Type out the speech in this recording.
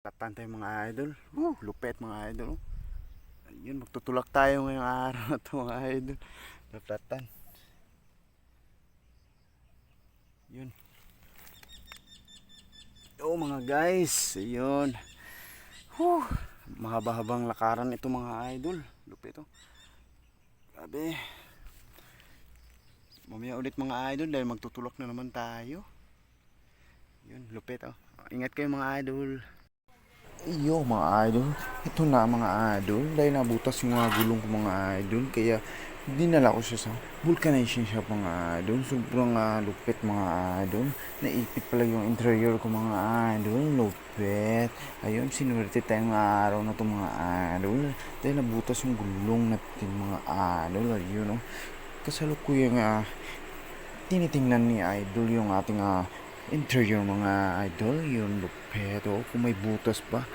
Latan tayo mga idol. Uh, lupet mga idol. oh. Ayun, magtutulak tayo ngayong araw na to mga idol. Laplatan. Yun. Oh mga guys, ayun. Huh, mahaba-habang lakaran ito mga idol. Lupit oh. Grabe. Mamaya ulit mga idol dahil magtutulak na naman tayo. Yun, lupit oh. Ingat kayo mga idol. Iyo mga idol, ito na mga idol. Dahil nabutas yung mga gulong ko mga idol. Kaya dinala ko siya sa vulcanization shop mga idol. Sobrang ah, lupit mga idol. Naipit pala yung interior ko mga idol. Lupit. Ayun sinuwerte tayong araw na to mga idol. Dahil nabutas yung gulong natin mga idol. Ayun oh. Kasalukuyang ah, tinitingnan ni idol yung ating ah, interior mga idol yung lupet. Oh kung may butas pa